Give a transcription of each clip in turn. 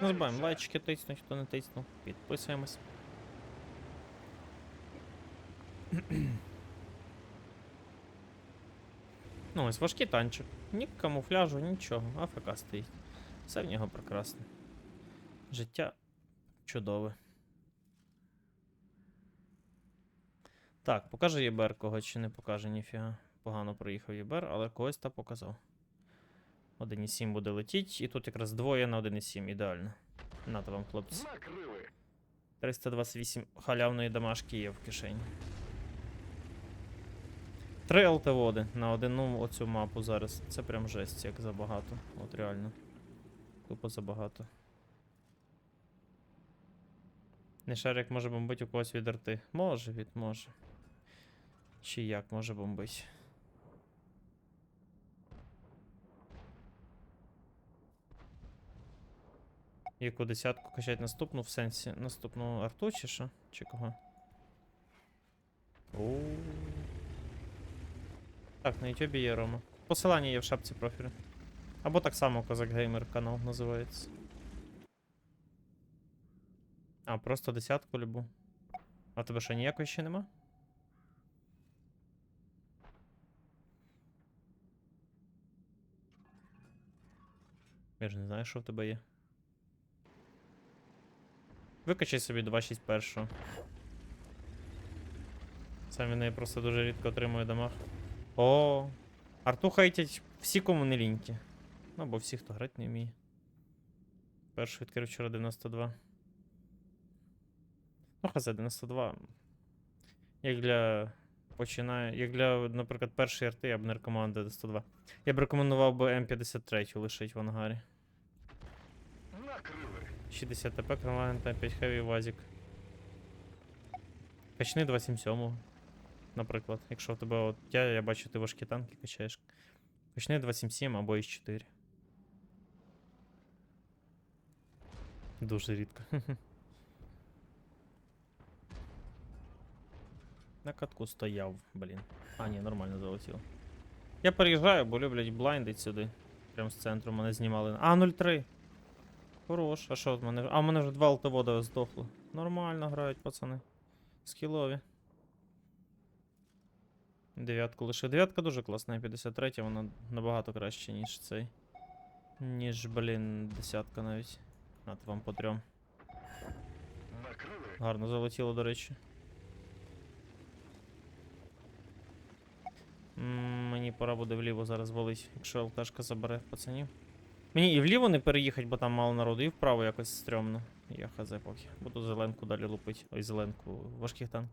Не лайчики тиснуть, хто не тиснув. Підписуємось. ну, ось важкий танчик. Ні камуфляжу, нічого. АФК стоїть. Все в нього прекрасно. Життя чудове. Так, покаже ЄБР кого чи не покаже, ніфіга. Погано проїхав ЄБР, але когось та показав. 1,7 буде летіть, і тут якраз двоє на 1,7, ідеально. Нато вам, хлопці. 328 халявної домашки є в кишені. Три ЛТ-води на одну оцю мапу зараз. Це прям жесть, як забагато. От реально. Тупо забагато. Не шарик може бомбить у когось від арти. Може, від може. Чи як може бомбить. Яку десятку качать наступну в сенсі наступну арту чи що? Чи кого? Оу. Так, на ютубі є Рома. Посилання є в шапці профілю. Або так само Козак Геймер канал називається. А, просто десятку любу. А тебе що ніякої ще нема? Я ж не знаю, що в тебе є. Викачай собі 261. Сам він неї просто дуже рідко отримує дамаг. О, арту хейтять всі, кому не ліньки. Ну, або всі, хто грати не вміє. Перший відкрив вчора 92. Ну, хз 92. Як для. Починає. Як для, наприклад, першої арти я б не рекомендував 92. Я б рекомендував би М53 лишить в ангарі. 60 ТП, Кромаган та 5 хеві вазик. Качни 277, наприклад. Якщо в тебе от я, я бачу, ти важкі танки качаєш. Качни 277 або із 4. Дуже рідко. На катку стояв, блін. А, ні, нормально залетіло. Я переїжджаю, бо люблять блайндить сюди. Прям з центру мене знімали. А, 03. Хорош, а що в мене? А в мене вже два алтовода здохло. Нормально грають, пацани. Скілові. Дев'ятку лише. Дев'ятка дуже класна, 53 вона набагато краще, ніж цей. Ніж, блін, десятка навіть. На вам по трьом. Гарно залетіло, до речі. М, Мені пора буде вліво зараз валить, якщо ЛТшка забере пацанів. Мені і вліво не переїхати, бо там мало народу, і вправо якось стрьомно. Я хз поки. Буду зеленку далі лупить. Ой, зеленку важких танків.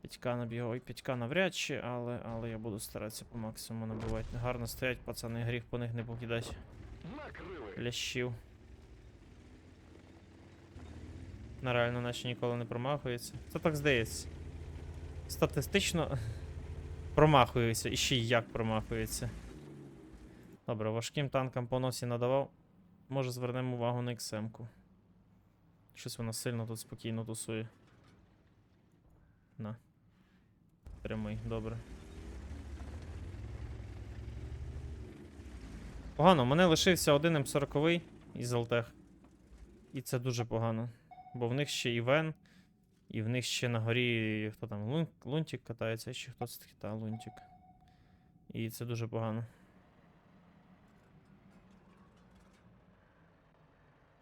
П'ятька набігав. Ой, п'ятька навряд чи, але, але я буду старатися по максимуму набивати. Гарно стоять, пацани, гріх по них не покидать. Лящів. На реально наче ніколи не промахується. Це так здається. Статистично промахується. І ще й як промахується. Добре, важким танкам по носі надавав. Може звернемо увагу на XM-ку. Щось вона сильно тут спокійно тусує. На. Прямий, добре. Погано, мене лишився один М40 із Алтех. І це дуже погано. Бо в них ще і Вен, і в них ще на горі хто там, Лун... Лунтик катається, чи хто це такий, та, Лунтик. І це дуже погано.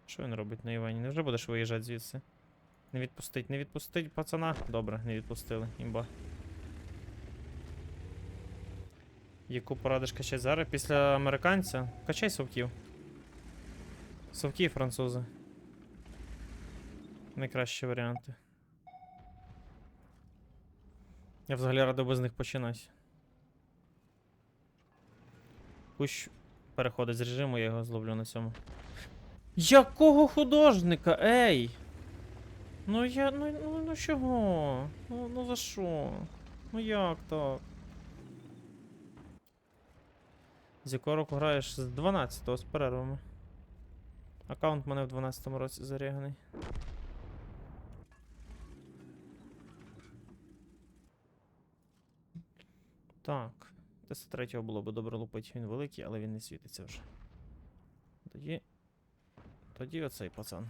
Що він робить на Івані? Невже будеш виїжджати звідси? Не відпустить, не відпустить пацана. Добре, не відпустили. Імба. Яку порадиш качати зараз? Після американця? Качай совків. Совки і французи. Найкращі варіанти. Я взагалі радий без них починати. Кущ переходить з режиму, я його зловлю на цьому. Якого художника? Ей! Ну я. Ну, ну, ну чого? Ну, ну за що? Ну як так? З якого року граєш з 12-го з перервами. Аккаунт мене в 12-му році заряганий. Так. Т-103 було б добре лупити, він великий, але він не світиться вже. Тоді. Тоді оцей пацан.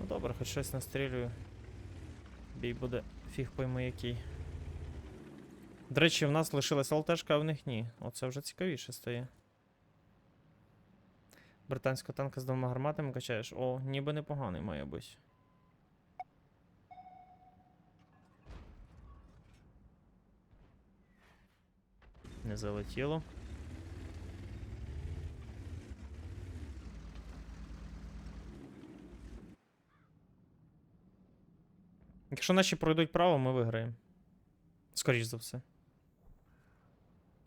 Ну добре, хоч щось настрілюю. Бій буде фіг пойми який. До речі, в нас лишилась ЛТшка, а в них ні. Оце вже цікавіше стає. Британського танка з двома гарматами качаєш. О, ніби непоганий має бути. Не залетіло. Якщо наші пройдуть право, ми виграємо. Скоріш за все.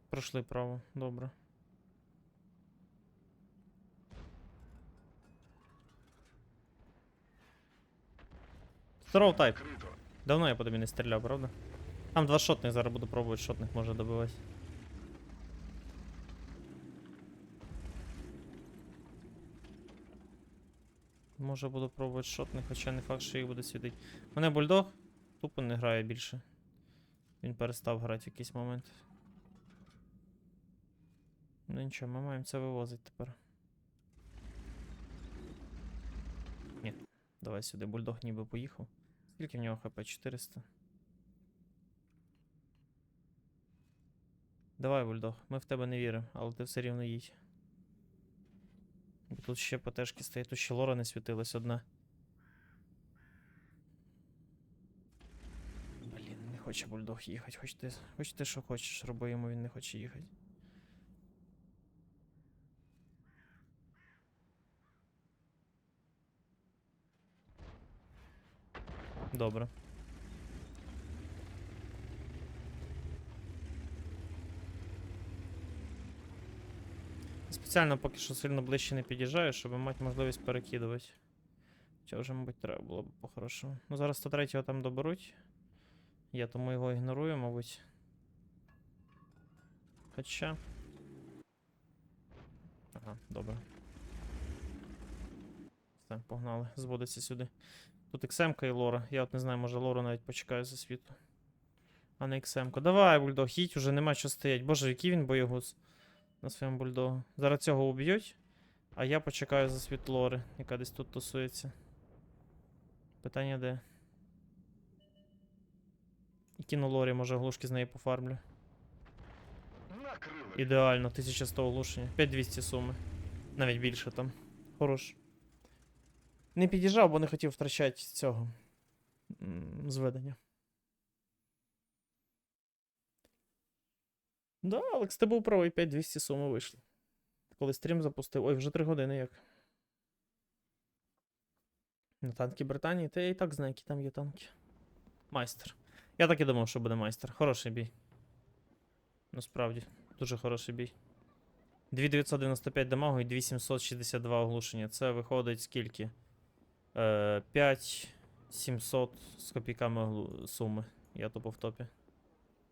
Пройшли право, добре. Здоров, тайп. Давно я по тобі не стріляв, правда? Там два шотних, зараз буду пробувати шотних може добивати. Може буду пробувати шотних, хоча не факт, що їх буде світити. Мене бульдог тупо не грає більше. Він перестав грати в якийсь момент. Ну нічого, ми маємо це вивозити тепер. Ні, давай сюди, бульдог ніби поїхав. Скільки в нього хп? 400. Давай, бульдог, ми в тебе не віримо, але ти все рівно їдь. Тут ще ПТшки стоять, тут ще лора не світилась одна. Блін, не хоче бульдог їхати, хоч ти, хоч ти що хочеш, роби йому, він не хоче їхати. Добре. Спеціально поки що сильно ближче не під'їжджаю, щоб мати можливість перекидувати. Хоча вже, мабуть, треба було б по-хорошому. Ну, зараз 103 його там доберуть. Я тому його ігнорую, мабуть. Хоча. Ага, добре. Все, погнали. Зводиться сюди. Тут XM і Лора. Я от не знаю, може Лору навіть почекаю за світу. А не XM. Давай, бульдог, їдь, уже нема що стоять. Боже, який він боєгуз на своєму бульдогу. Зараз цього уб'ють, а я почекаю за світ Лори, яка десь тут тусується. Питання де? І кину Лорі, може глушки з неї пофармлю. Ідеально, 1100 оглушення. 5200 суми. Навіть більше там. Хорош. Не під'їжджав, бо не хотів втрачати цього зведення. Да, Алекс, ти був правий, 5200 суми вийшли. Коли стрім запустив. Ой, вже 3 години як. На танки Британії, та я і так знаю, які там є танки. Майстер. Я так і думав, що буде майстер. Хороший бій. Насправді, дуже хороший бій. 2995 дамагу і 2762 оглушення. Це виходить скільки? Е, 5700 з копійками суми. Я тупо в топі.